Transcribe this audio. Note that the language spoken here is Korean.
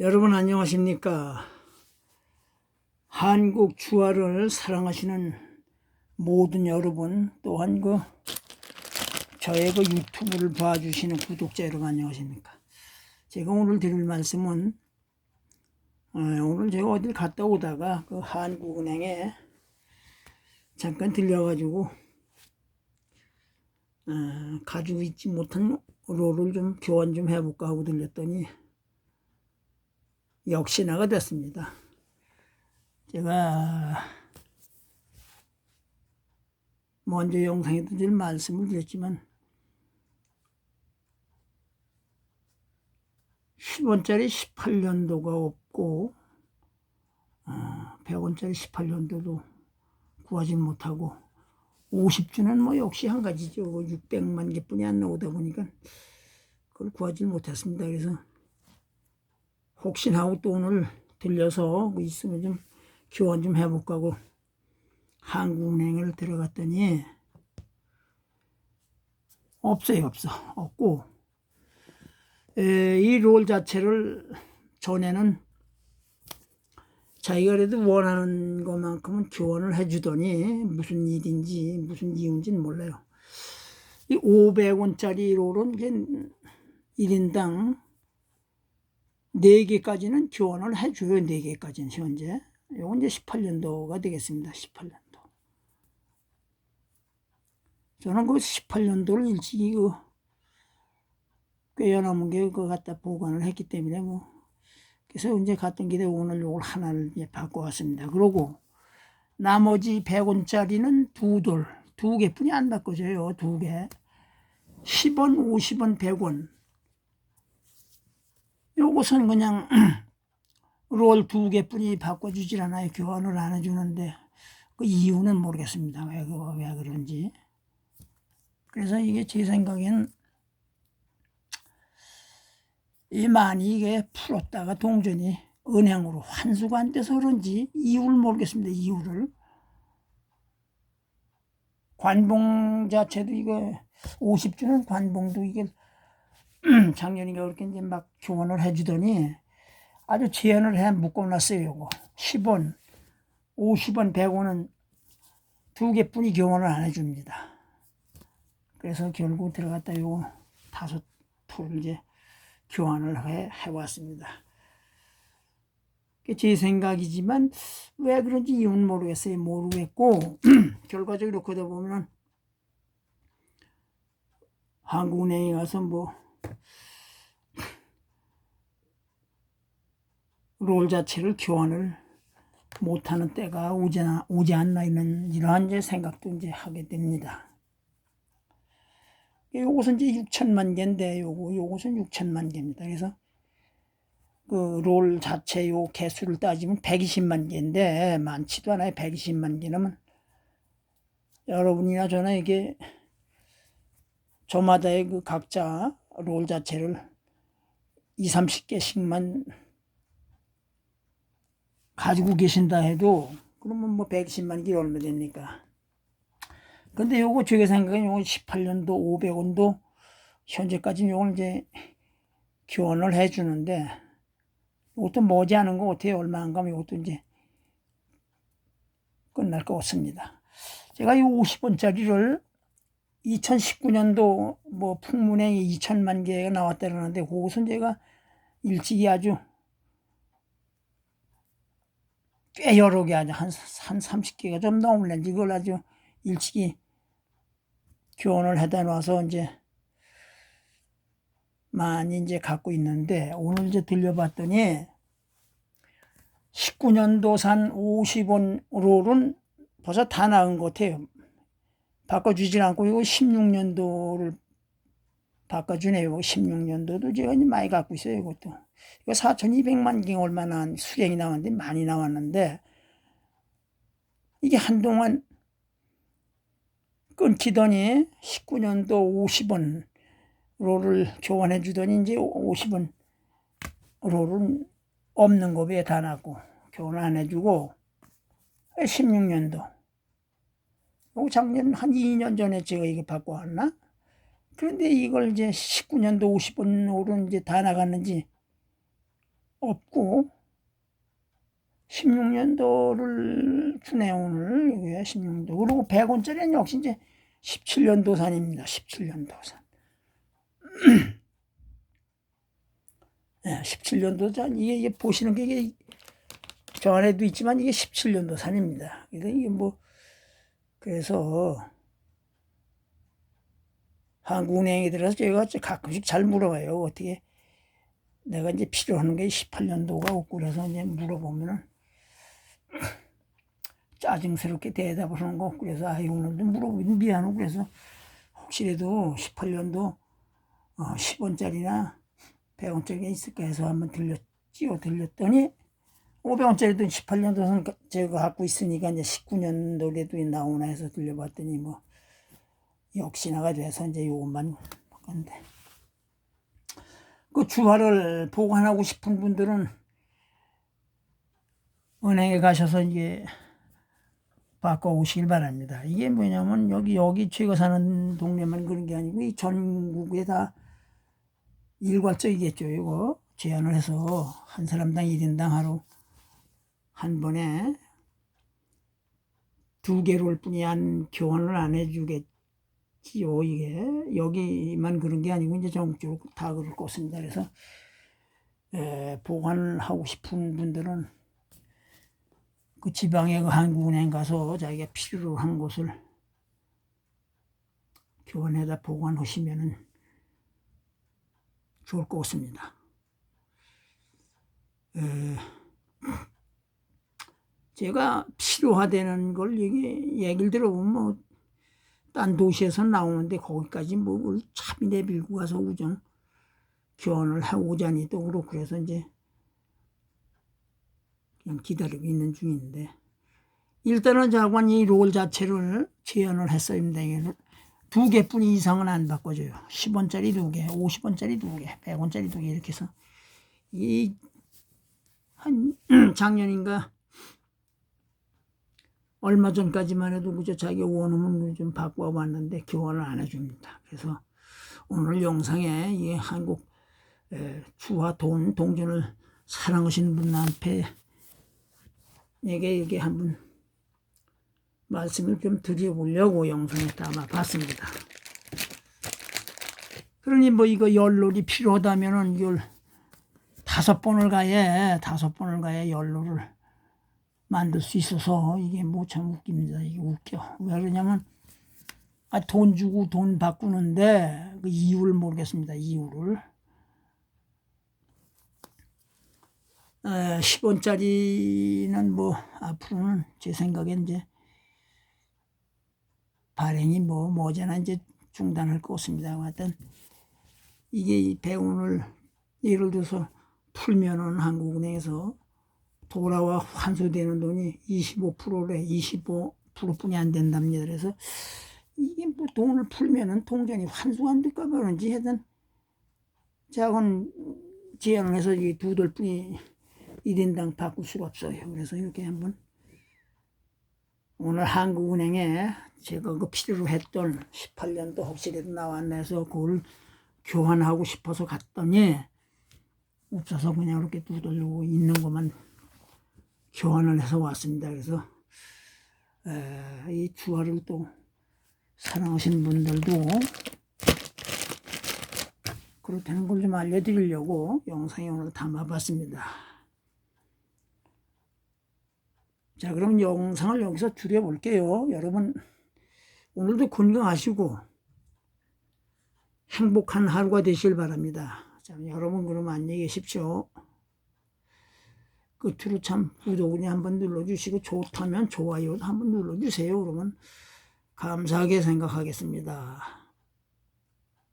여러분 안녕하십니까? 한국 주화를 사랑하시는 모든 여러분 또한 그 저의 그 유튜브를 봐주시는 구독자 여러분 안녕하십니까? 제가 오늘 드릴 말씀은 어, 오늘 제가 어딜 갔다 오다가 그 한국은행에 잠깐 들려가지고 어, 가지고 있지 못한 롤을 좀 교환 좀 해볼까 하고 들렸더니 역시나가 됐습니다. 제가 먼저 영상에도 늘 말씀을 드렸지만 10원짜리 18년도가 없고 어, 100원짜리 18년도도 구하지 못하고 50주는 뭐 역시 한 가지죠. 600만 개뿐이 안 나오다 보니까 그걸 구하지 못했습니다. 그래서 혹시나 하고 또 오늘 들려서 뭐 있으면 좀 교환 좀 해볼까 하고 한국은행을 들어갔더니 없어요 없어 없고 이 롤 자체를 전에는 자기가 그래도 원하는 것만큼은 교환을 해주더니 무슨 일인지 무슨 이유인지는 몰라요. 이 500원짜리 롤은 이제 1인당 4개까지는 교환을 해줘요. 4개까지는 현재. 요건 이제 18년도가 되겠습니다. 18년도. 저는 그 18년도를 일찍이 그꽤 남은 게 그거 갖다 보관을 했기 때문에 뭐 그래서 이제 갔던 길에 오늘 요걸 하나를 이제 바꿔왔습니다. 그러고 나머지 100원짜리는 두 돌, 두 개뿐이 안 바꿔져요. 두 개. 10원, 50원, 100원. 요것은 그냥 롤 두 개뿐이 바꿔주질 않아요. 교환을 안 해주는데 그 이유는 모르겠습니다. 왜, 그, 왜 그런지. 그래서 이게 제 생각엔 이 많이 이게 풀었다가 동전이 은행으로 환수가 안 돼서 그런지 이유를 모르겠습니다. 이유를. 관봉 자체도 이거 50주는 관봉도 이게 작년인가 그렇게 이제 막 교환을 해주더니 아주 제한을 해 묶어놨어요. 요거 10원, 50원, 100원은 두 개뿐이 교환을 안 해줍니다. 그래서 결국 들어갔다 요거 다섯 풀 이제 교환을 해, 해왔습니다. 제 생각이지만 왜 그런지 이유는 모르겠어요. 모르겠고 결과적으로 그러다 보면 한국은행에 가서 뭐 롤 자체를 교환을 못하는 때가 오지, 않- 오지 않나 이런 이러한 이제 생각도 이제 하게 됩니다. 요것은 이제 6천만 개인데 요거 요것은 6천만 개입니다. 그래서 그 롤 자체 요 개수를 따지면 120만 개인데 많지도 않아요. 120만 개는 여러분이나 저나 이게 저마다의 그 각자 롤 자체를 2, 30개씩만 가지고 계신다 해도 그러면 뭐 120만 개 얼마 됩니까? 근데 요거 제가 생각엔 요거 18년도 500원도 현재까지 요걸 이제 교환을 해주는데 이것도 머지않은 것 같아요. 얼마 안 가면 이것도 이제 끝날 것 같습니다. 제가 이 50원짜리를 2019년도 뭐 풍문에 2천만 개가 나왔다 그러는데 그것은 제가 일찍이 아주 꽤 여러 개 아주 한, 한 30개가 좀 넘을는지 이걸 아주 일찍이 교환을 해다 놔서 이제 많이 이제 갖고 있는데 오늘 이제 들려봤더니 19년도산 50원 롤은 벌써 다 나은 것 같아요. 바꿔주질 않고 이거 16년도를 바꿔주네요. 16년도도 제가 많이 갖고 있어요. 이것도. 이거 4,200만 개 얼마나 수량이 나왔는데 많이 나왔는데 이게 한동안 끊기더니 19년도 50원 로를 교환해 주더니 이제 50원 로는 없는 겁에 다 났고 교환 안 해주고 16년도 요 작년 한 2년 전에 제가 이거 받고 왔나? 그런데 이걸 이제 19년도 50원 로는 이제 다 나갔는지 없고 16년도를 주네 오늘 이게 16년도 그리고 100원짜리는 역시 이제 17년도 산입니다. 17년도 산. 네, 17년도 산 이게, 이게 보시는 게 이게 저 안에도 있지만 이게 17년도 산입니다. 그래서 이게 뭐 그래서 한국은행에 들어서 제가 가끔씩 잘 물어봐요. 어떻게 내가 이제 필요한 게 18년도가 없고 그래서 이제 물어보면은 짜증스럽게 대답을 하는 거 없고 그래서 아 이놈도 물어보긴 미안하고 그래서 혹시라도 18년도 어, 10원짜리나 100원짜리가 있을까 해서 한번 들렸지요. 들렸더니 500원짜리도 18년도는 제가 갖고 있으니까 이제 19년도에도 나오나 해서 들려봤더니 뭐 역시나가 돼서 이제 요것만 바꿨는데 그 주화를 보관하고 싶은 분들은 은행에 가셔서 이게 바꿔 오시길 바랍니다. 이게 뭐냐면 여기 여기 제가 사는 동네만 그런 게 아니고 이 전국에 다 일괄적이겠죠. 이거 제한을 해서 한 사람당 1인당 하루 한 번에 두 개로 올 뿐이 안 교환을 안 해주겠 지요. 이게 여기만 그런 게 아니고 이제 전국적으로 다 그럴 것입니다. 그래서 에, 보관하고 싶은 분들은 그 지방의 그 한국은행 가서 자기가 필요로 한 곳을 교환해다 보관하시면은 좋을 것 같습니다. 에, 제가 필요하다는 걸 얘기, 얘기를 들어보면 뭐, 딴 도시에서 나오는데 거기까지 뭐, 참이 내밀고 가서 우정 교환을 하고자니 또 그렇고 그래서 이제 그냥 기다리고 있는 중인데 일단은 자관이 롤 자체를 제안을 했어입니다. 두 개뿐 이상은 안 바꿔줘요. 10원짜리 두 개, 50원짜리 두 개, 100원짜리 두 개 이렇게 해서 이 한 작년인가 얼마 전까지만 해도 그저 자기 원음은 좀 바꿔 봤는데 교환을 안 해줍니다. 그래서 오늘 영상에 이 한국 에, 주와 돈 동전을 사랑하시는 분한테 에게 이게 한번 말씀을 좀 드려보려고 영상에 담아봤습니다. 그러니 뭐 이거 열놀이 필요하다면은 이걸 다섯 번을 가야 다섯 번을 가야 열놀을 만들 수 있어서 이게 뭐 참 웃깁니다. 이게 웃겨. 왜 그러냐면 아, 돈 주고 돈 바꾸는데 그 이유를 모르겠습니다. 이유를. 에, 10원짜리는 뭐 앞으로는 제 생각엔 이제 발행이 뭐 머지나 이제 중단할 것 같습니다. 하여튼 이게 이 배운을 예를 들어서 풀면은 한국은행에서 돌아와 환수되는 돈이 25%래 25%뿐이 안 된답니다. 그래서 이게 뭐 돈을 풀면은 통장이 환수가 안 될까 그런지 하여튼 작은 제안을 해서 이두 돌뿐이 1인당 바꿀 수가 없어요. 그래서 이렇게 한번 오늘 한국은행에 제가 그 필요로 했던 18년도 혹시라도 나왔나 해서 그걸 교환하고 싶어서 갔더니 없어서 그냥 이렇게 두들고 있는 것만 교환을 해서 왔습니다. 그래서 에, 이 주화를 또 사랑하시는 분들도 그렇다는 걸 좀 알려드리려고 영상에 오늘 담아봤습니다. 자, 그럼 영상을 여기서 줄여볼게요. 여러분, 오늘도 건강하시고 행복한 하루가 되실 바랍니다. 자, 여러분, 그럼 안녕히 계십시오. 끝으로 참 구독을 한번 눌러주시고 좋다면 좋아요 한번 눌러주세요. 그러면 감사하게 생각하겠습니다.